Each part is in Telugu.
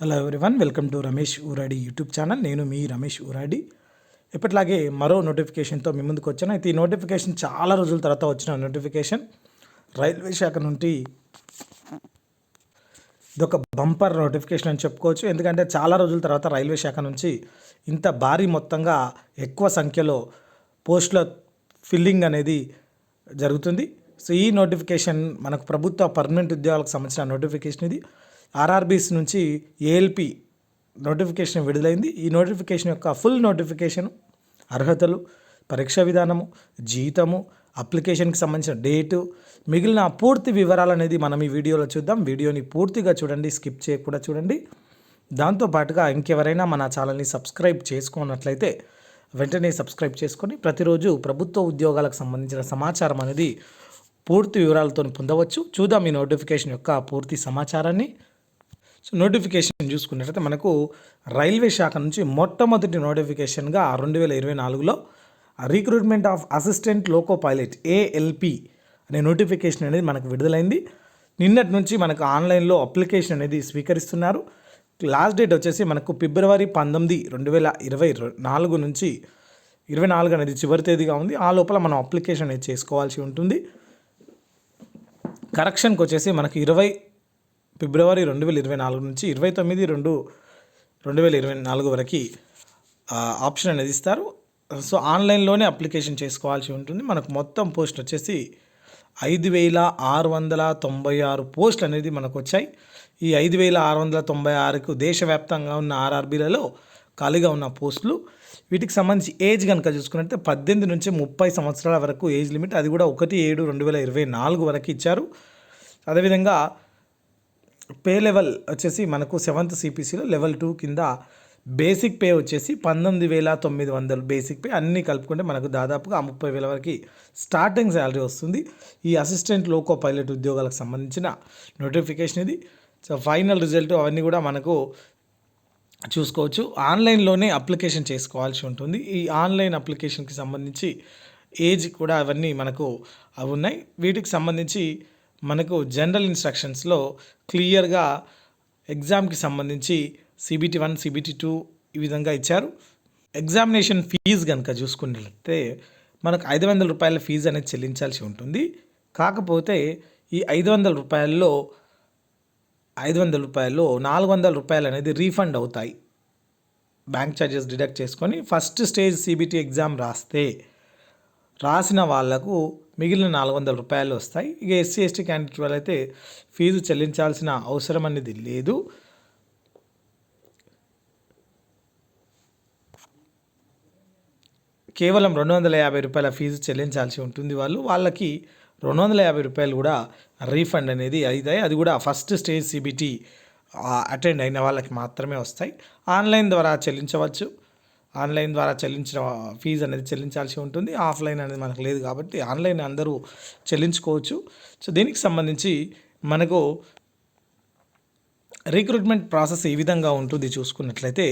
Hello everyone welcome to Ramesh Uradi YouTube channel నేను మీ రమేష్ ఊరాడి ఎప్పటిలాగే మరో నోటిఫికేషన్తో మీ ముందుకు వచ్చాను. అయితే ఈ నోటిఫికేషన్ చాలా రోజుల తర్వాత వచ్చిన నోటిఫికేషన్ రైల్వే శాఖ నుండి ఇదొక బంపర్ నోటిఫికేషన్ అని చెప్పుకోవచ్చు. ఎందుకంటే చాలా రోజుల తర్వాత రైల్వే శాఖ నుంచి ఇంత భారీ మొత్తంగా ఎక్కువ సంఖ్యలో పోస్టుల ఫిల్లింగ్ అనేది జరుగుతుంది. సో ఈ నోటిఫికేషన్ మనకు ప్రభుత్వ పర్మనెంట్ ఉద్యోగాలకు సంబంధించిన నోటిఫికేషన్ ఇది. ఆర్ఆర్బీస్ నుంచి ఏఎల్పి నోటిఫికేషన్ విడుదలైంది. ఈ నోటిఫికేషన్ యొక్క ఫుల్ నోటిఫికేషన్ అర్హతలు పరీక్ష విధానము జీతము అప్లికేషన్కి సంబంధించిన డేటు మిగిలిన పూర్తి వివరాలు అనేది మనం ఈ వీడియోలో చూద్దాం. వీడియోని పూర్తిగా చూడండి స్కిప్ చేయకుండా చూడండి. దాంతోపాటుగా ఇంకెవరైనా మన ఛానల్ని సబ్స్క్రైబ్ చేసుకున్నట్లయితే వెంటనే సబ్స్క్రైబ్ చేసుకొని ప్రతిరోజు ప్రభుత్వ ఉద్యోగాలకు సంబంధించిన సమాచారం అనేది పూర్తి వివరాలతో పొందవచ్చు. చూద్దాం ఈ నోటిఫికేషన్ యొక్క పూర్తి సమాచారాన్ని. సో నోటిఫికేషన్ చూసుకున్నట్లయితే మనకు రైల్వే శాఖ నుంచి మొట్టమొదటి నోటిఫికేషన్గా రెండు వేల ఇరవై నాలుగులో recruitment of assistant loco pilot ALP అనే నోటిఫికేషన్ అనేది మనకు విడుదలైంది. నిన్నటి నుంచి మనకు ఆన్లైన్లో అప్లికేషన్ అనేది స్వీకరిస్తున్నారు. లాస్ట్ డేట్ వచ్చేసి మనకు ఫిబ్రవరి పంతొమ్మిది రెండు వేల ఇరవై నాలుగు నుంచి ఇరవై నాలుగు అనేది చివరి తేదీగా ఉంది. ఆ లోపల మనం అప్లికేషన్ అనేది చేసుకోవాల్సి ఉంటుంది. కరెక్షన్కి వచ్చేసి మనకు ఇరవై ఫిబ్రవరి రెండు వేల ఇరవై నాలుగు నుంచి ఇరవై తొమ్మిది రెండు రెండు వేల ఇరవై నాలుగు వరకు ఆప్షన్ అనేది ఇస్తారు. సో ఆన్లైన్లోనే అప్లికేషన్ చేసుకోవాల్సి ఉంటుంది. మనకు మొత్తం పోస్ట్ వచ్చేసి ఐదు వేల ఆరు వందల తొంభై ఆరు పోస్టులు అనేది మనకు వచ్చాయి. ఈ ఐదు వేల ఆరు వందల తొంభై ఆరుకు దేశవ్యాప్తంగా ఉన్న ఆర్ఆర్బీలలో ఖాళీగా ఉన్న పోస్టులు వీటికి సంబంధించి ఏజ్ కనుక చూసుకున్నట్టే పద్దెనిమిది నుంచి ముప్పై సంవత్సరాల వరకు ఏజ్ లిమిట్ అది కూడా ఒకటి ఏడు రెండు వేల ఇరవై నాలుగు వరకు ఇచ్చారు. అదేవిధంగా పే లెవెల్ వచ్చేసి మనకు సెవెంత్ సిపిసిలో లెవెల్ టూ కింద బేసిక్ పే వచ్చేసి పంతొమ్మిది వేల తొమ్మిది వందలు బేసిక్ పే. అన్నీ కలుపుకుంటే మనకు దాదాపుగా ముప్పై వేల వరకు స్టార్టింగ్ శాలరీ వస్తుంది. ఈ అసిస్టెంట్ లోకో పైలట్ ఉద్యోగాలకు సంబంధించిన నోటిఫికేషన్ ఇది. సో ఫైనల్ రిజల్ట్ అవన్నీ కూడా మనకు చూసుకోవచ్చు. ఆన్లైన్లోనే అప్లికేషన్ చేసుకోవాల్సి ఉంటుంది. ఈ ఆన్లైన్ అప్లికేషన్కి సంబంధించి ఏజ్ కూడా అవన్నీ మనకు అవి ఉన్నాయి. వీటికి సంబంధించి మనకు జనరల్ ఇన్స్ట్రక్షన్స్లో క్లియర్గా ఎగ్జామ్కి సంబంధించి సిబిటి వన్ సిబిటి టూ ఈ విధంగా ఇచ్చారు. ఎగ్జామినేషన్ ఫీజు కనుక చూసుకున్నట్లయితే మనకు ఐదు వందల రూపాయల ఫీజు అనేది చెల్లించాల్సి ఉంటుంది. కాకపోతే ఈ ఐదు వందల రూపాయల్లో ఐదు వందల రూపాయల్లో నాలుగు వందల రూపాయలు అనేది రీఫండ్ అవుతాయి. బ్యాంక్ ఛార్జెస్ డిడక్ట్ చేసుకొని ఫస్ట్ స్టేజ్ సిబిటి ఎగ్జామ్ రాస్తే రాసిన వాళ్ళకు మిగిలిన నాలుగు వందల రూపాయలు వస్తాయి. ఇక ఎస్సీ ఎస్టీ క్యాండిడేట్ వాళ్ళైతే ఫీజు చెల్లించాల్సిన అవసరం అనేది లేదు. కేవలం రెండు వందల యాభై రూపాయల ఫీజు చెల్లించాల్సి ఉంటుంది వాళ్ళు. వాళ్ళకి రెండు వందల యాభై రూపాయలు కూడా రీఫండ్ అనేది అవుతాయి. అది కూడా ఫస్ట్ స్టేజ్ సిబిటీ అటెండ్ అయిన వాళ్ళకి మాత్రమే వస్తాయి. ఆన్లైన్ ద్వారా చెల్లించవచ్చు. ఆన్లైన్ ద్వారా చెల్లించిన ఫీజు అనేది చెల్లించాల్సి ఉంటుంది. ఆఫ్లైన్ అనేది మనకు లేదు కాబట్టి ఆన్లైన్ అందరూ చెల్లించుకోవచ్చు. సో దీనికి సంబంధించి మనకు రిక్రూట్మెంట్ ప్రాసెస్ ఈ విధంగా ఉంటుంది చూసుకున్నట్లయితే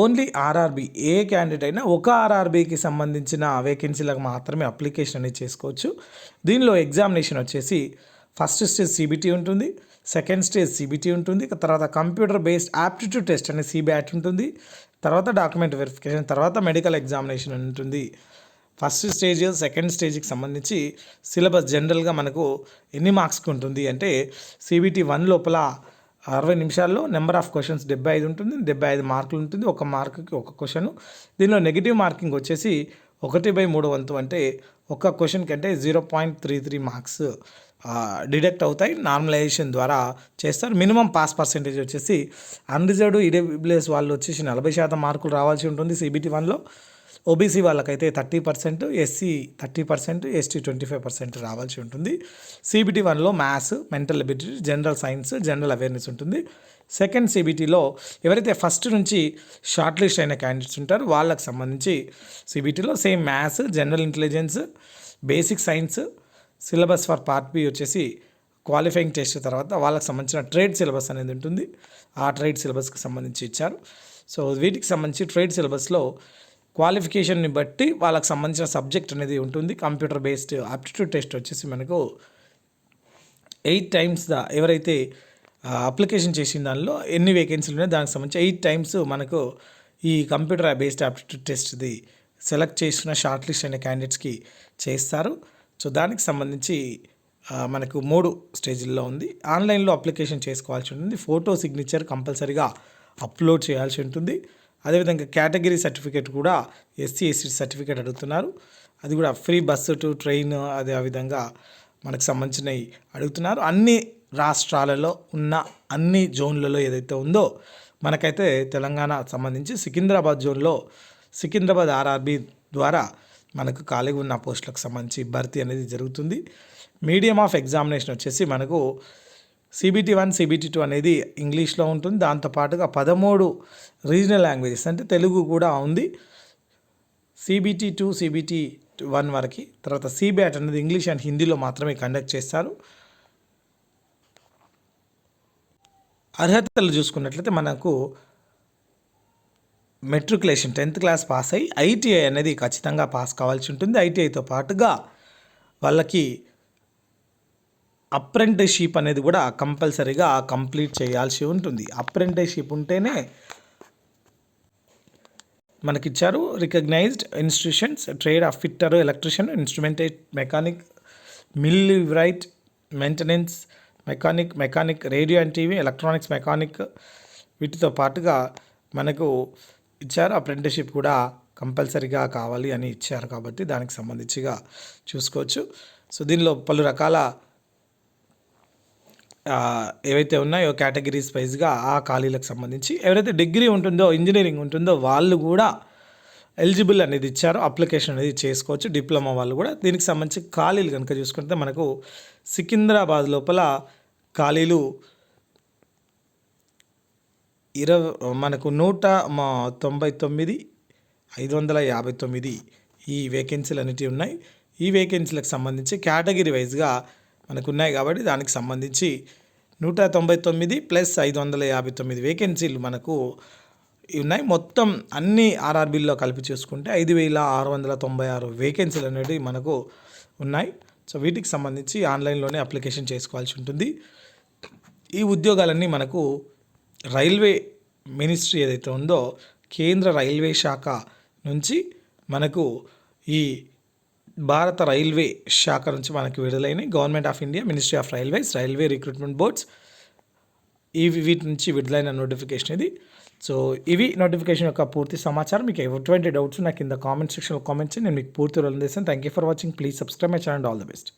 ఓన్లీ ఆర్ఆర్బి ఏ క్యాండిడేట్ అయినా ఒక ఆర్ఆర్బికి సంబంధించిన వేకెన్సీలకు మాత్రమే అప్లికేషన్ అనేది చేసుకోవచ్చు. దీనిలో ఎగ్జామినేషన్ వచ్చేసి ఫస్ట్ స్టేజ్ సిబిటీ ఉంటుంది సెకండ్ స్టేజ్ సిబిటీ ఉంటుంది తర్వాత కంప్యూటర్ బేస్డ్ యాప్టిట్యూడ్ టెస్ట్ అనే సిబిఆట్ ఉంటుంది తర్వాత డాక్యుమెంట్ వెరిఫికేషన్ తర్వాత మెడికల్ ఎగ్జామినేషన్ ఉంటుంది. ఫస్ట్ స్టేజ్ సెకండ్ స్టేజ్కి సంబంధించి సిలబస్ జనరల్గా మనకు ఎన్ని మార్క్స్కి ఉంటుంది అంటే సిబిటీ వన్ లోపల అరవై నిమిషాల్లో నెంబర్ ఆఫ్ క్వశ్చన్స్ డెబ్బై ఐదు ఉంటుంది డెబ్బై ఐదు మార్కులు ఉంటుంది. ఒక మార్కుకి ఒక క్వశ్చన్ దీనిలో నెగిటివ్ మార్కింగ్ వచ్చేసి ఒకటి బై మూడు వంతు అంటే ఒక క్వశ్చన్కి అంటే zero point three three marks deduct అవుతాయి. నార్మలైజేషన్ ద్వారా చేస్తారు. మినిమం పాస్ పర్సెంటేజ్ వచ్చేసి అన్రిజర్వ్డ్ ఈడబ్ల్యూఎస్ వాళ్ళు వచ్చేసి నలభై శాతం మార్కులు రావాల్సి ఉంటుంది సిబిటి వన్లో ఓబీసీ వాళ్ళకైతే thirty percent SC thirty percent ST twenty five percent రావాల్సి ఉంటుంది. సిబిటి వన్లో maths mental ability general science general awareness ఉంటుంది. సెకండ్ సిబిటీలో ఎవరైతే ఫస్ట్ నుంచి షార్ట్ లిస్ట్ అయిన క్యాండిడేట్స్ ఉంటారో వాళ్ళకి సంబంధించి సిబిటీలో same maths general intelligence basic science syllabus for part B వచ్చేసి క్వాలిఫైయింగ్ టెస్ట్ తర్వాత వాళ్ళకి సంబంధించిన ట్రేడ్ సిలబస్ అనేది ఉంటుంది. ఆ ట్రేడ్ సిలబస్కి సంబంధించి ఇచ్చారు. సో వీటికి సంబంధించి ట్రేడ్ సిలబస్లో క్వాలిఫికేషన్ని బట్టి వాళ్ళకి సంబంధించిన సబ్జెక్ట్ అనేది ఉంటుంది. కంప్యూటర్ బేస్డ్ ఆప్టిట్యూడ్ టెస్ట్ వచ్చేసి మనకు ఎయిట్ టైమ్స్ ద ఎవరైతే అప్లికేషన్ చేసిన దానిలో ఎన్ని వేకెన్సీలు ఉన్నాయో దానికి సంబంధించి ఎయిట్ టైమ్స్ మనకు ఈ కంప్యూటర్ బేస్డ్ ఆప్టిట్యూడ్ టెస్ట్ది సెలెక్ట్ చేసిన షార్ట్ లిస్ట్ అయిన క్యాండిడేట్స్కి చేస్తారు. సో దానికి సంబంధించి మనకు మూడు స్టేజ్ల్లో ఉంది. ఆన్లైన్లో అప్లికేషన్ చేసుకోవాల్సి ఉంటుంది. ఫోటో సిగ్నేచర్ కంపల్సరీగా అప్లోడ్ చేయాల్సి ఉంటుంది. అదేవిధంగా కేటగిరీ సర్టిఫికేట్ కూడా ఎస్సీ ఎస్సీ సర్టిఫికేట్ అడుగుతున్నారు. అది కూడా ఫ్రీ బస్సు టు ట్రైన్ అదే విధంగా మనకు సంబంధించినవి అడుగుతున్నారు. అన్ని రాష్ట్రాలలో ఉన్న అన్ని జోన్లలో ఏదైతే ఉందో మనకైతే తెలంగాణ సంబంధించి సికింద్రాబాద్ జోన్లో సికింద్రాబాద్ ఆర్ఆర్బి ద్వారా మనకు ఖాళీగా ఉన్న పోస్టులకు సంబంధించి భర్తీ అనేది జరుగుతుంది. మీడియం ఆఫ్ ఎగ్జామినేషన్ వచ్చేసి మనకు సిబిటీ వన్ సిబిటీ టూ అనేది ఇంగ్లీష్లో ఉంటుంది. దాంతోపాటుగా పదమూడు రీజనల్ లాంగ్వేజెస్ అంటే తెలుగు కూడా ఉంది. సిబిటీ టూ సిబిటీ వన్ వరకు తర్వాత సిబ్యాట్ అనేది ఇంగ్లీష్ అండ్ హిందీలో మాత్రమే కండక్ట్ చేస్తారు. అర్హతలు చూసుకున్నట్లయితే మనకు మెట్రికులేషన్ టెన్త్ క్లాస్ పాస్ అయ్యి ఐటీఐ అనేది ఖచ్చితంగా పాస్ కావాల్సి ఉంటుంది. ఐటీఐతో పాటుగా వాళ్ళకి అప్రెంటిస్షిప్ అనేది కూడా కంపల్సరీగా కంప్లీట్ చేయాల్సి ఉంటుంది. అప్రెంటిస్షిప్ ఉంటేనే మనకిచ్చారు recognised institutions trade of fitter electrician ఇన్స్ట్రుమెంటేట్ mechanic millwright maintenance mechanic mechanic radio and TV electronics mechanic వీటితో పాటుగా మనకు ఇచ్చారు. అప్రెంటిస్షిప్ కూడా కంపల్సరీగా కావాలి అని ఇచ్చారు కాబట్టి దానికి సంబంధించిగా చూసుకోవచ్చు. సో దీనిలో పలు రకాల ఏవైతే ఉన్నాయో కేటగిరీస్ వైజ్గా ఆ ఖాళీలకు సంబంధించి ఎవరైతే డిగ్రీ ఉంటుందో ఇంజనీరింగ్ ఉంటుందో వాళ్ళు కూడా ఎలిజిబుల్ అనేది ఇచ్చారో. అప్లికేషన్ అనేది చేసుకోవచ్చు. డిప్లొమా వాళ్ళు కూడా. దీనికి సంబంధించి ఖాళీలు కనుక చూసుకుంటే మనకు సికింద్రాబాద్ లోపల ఖాళీలు ఇరవై మనకు నూట మా తొంభై తొమ్మిది ఐదు వందల యాభై తొమ్మిది ఈ వేకెన్సీలు అనేటివి ఉన్నాయి. ఈ వేకెన్సీలకు సంబంధించి కేటగిరీ వైజ్గా మనకు ఉన్నాయి కాబట్టి దానికి సంబంధించి నూట తొంభై తొమ్మిది ప్లస్ ఐదు వందల యాభై తొమ్మిది వేకెన్సీలు మనకు ఉన్నాయి. మొత్తం అన్ని ఆర్ఆర్బీల్లో కలిపి చూసుకుంటే ఐదు వేల ఆరు వందల తొంభై ఆరు వేకెన్సీలు అనేవి మనకు ఉన్నాయి. సో వీటికి సంబంధించి ఆన్లైన్లోనే అప్లికేషన్ చేసుకోవాల్సి ఉంటుంది. ఈ ఉద్యోగాలన్నీ మనకు రైల్వే మినిస్ట్రీ ఏదైతే ఉందో కేంద్ర రైల్వే శాఖ నుంచి మనకు ఈ భారత రైల్వే శాఖ నుంచి మనకు విడుదలైన government of India ministry of railways railway recruitment boards ఇవి వీటి నుంచి విడుదలైన నోటిఫికేషన్ ఇది. సో ఇవి నోటిఫికేషన్ యొక్క పూర్తి సమాచారం. మీకు ఎటువంటి డౌట్స్ నాకు కింద కామెంట్ సెక్షన్లో కామెంట్స్ నేను మీకు పూర్తి రోజు చేస్తాను thank you for watching please subscribe my channel all the best